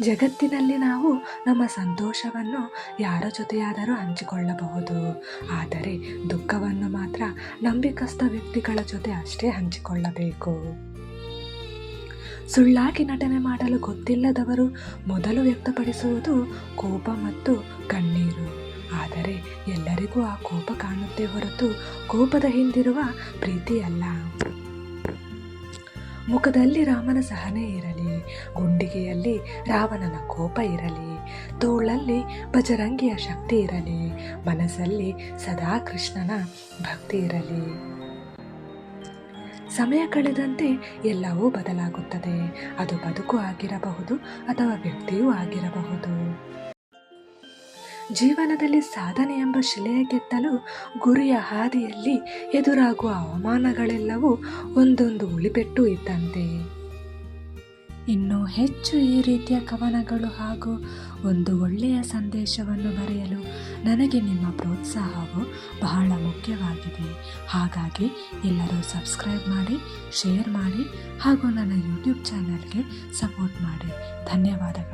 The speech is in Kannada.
ಜಗತ್ತಿನಲ್ಲಿ ನಾವು ನಮ್ಮ ಸಂತೋಷವನ್ನು ಯಾರ ಜೊತೆಯಾದರೂ ಹಂಚಿಕೊಳ್ಳಬಹುದು. ಆದರೆ ದುಃಖವನ್ನು ಮಾತ್ರ ನಂಬಿಕಸ್ಥ ವ್ಯಕ್ತಿಗಳ ಜೊತೆ ಅಷ್ಟೇ ಹಂಚಿಕೊಳ್ಳಬೇಕು. ಸುಳ್ಳಾಗಿ ನಟನೆ ಮಾಡಲು ಗೊತ್ತಿಲ್ಲದವರು ಮೊದಲು ವ್ಯಕ್ತಪಡಿಸುವುದು ಕೋಪ ಮತ್ತು ಕಣ್ಣೀರು. ಆದರೆ ಎಲ್ಲರಿಗೂ ಆ ಕೋಪ ಕಾಣುತ್ತೆ ಹೊರತು ಕೋಪದ ಹಿಂದಿರುವ ಪ್ರೀತಿಯಲ್ಲ. ಮುಖದಲ್ಲಿ ರಾಮನ ಸಹನೆ ಇರಲಿ, ಗುಂಡಿಗೆಯಲ್ಲಿ ರಾವಣನ ಕೋಪ ಇರಲಿ ತೋಳಲ್ಲಿ ಬಜರಂಗಿಯ ಶಕ್ತಿ ಇರಲಿ, ಮನಸ್ಸಲ್ಲಿ ಸದಾ ಕೃಷ್ಣನ ಭಕ್ತಿ ಇರಲಿ. ಸಮಯ ಕಳೆದಂತೆ ಎಲ್ಲವೂ ಬದಲಾಗುತ್ತದೆ. ಅದು ಬದುಕು ಆಗಿರಬಹುದು ಅಥವಾ ವ್ಯಕ್ತಿಯೂ ಆಗಿರಬಹುದು. ಜೀವನದಲ್ಲಿ ಸಾಧನೆ ಎಂಬ ಶಿಲೆಯ ಕೆತ್ತಲು ಗುರಿಯ ಹಾದಿಯಲ್ಲಿ ಎದುರಾಗುವ ಅವಮಾನಗಳೆಲ್ಲವೂ ಒಂದೊಂದು ಉಳಿಪೆಟ್ಟು ಇದ್ದಂತೆ. ಇನ್ನೂ ಹೆಚ್ಚು ಈ ರೀತಿಯ ಕವನಗಳು ಹಾಗೂ ಒಂದು ಒಳ್ಳೆಯ ಸಂದೇಶವನ್ನು ಬರೆಯಲು ನನಗೆ ನಿಮ್ಮ ಪ್ರೋತ್ಸಾಹವು ಬಹಳ ಮುಖ್ಯವಾಗಿದೆ. ಹಾಗಾಗಿ ಎಲ್ಲರೂ ಸಬ್ಸ್ಕ್ರೈಬ್ ಮಾಡಿ, ಶೇರ್ ಮಾಡಿ ಹಾಗೂ ನನ್ನ ಯೂಟ್ಯೂಬ್ ಚಾನಲ್ಗೆ ಸಪೋರ್ಟ್ ಮಾಡಿ. ಧನ್ಯವಾದಗಳು.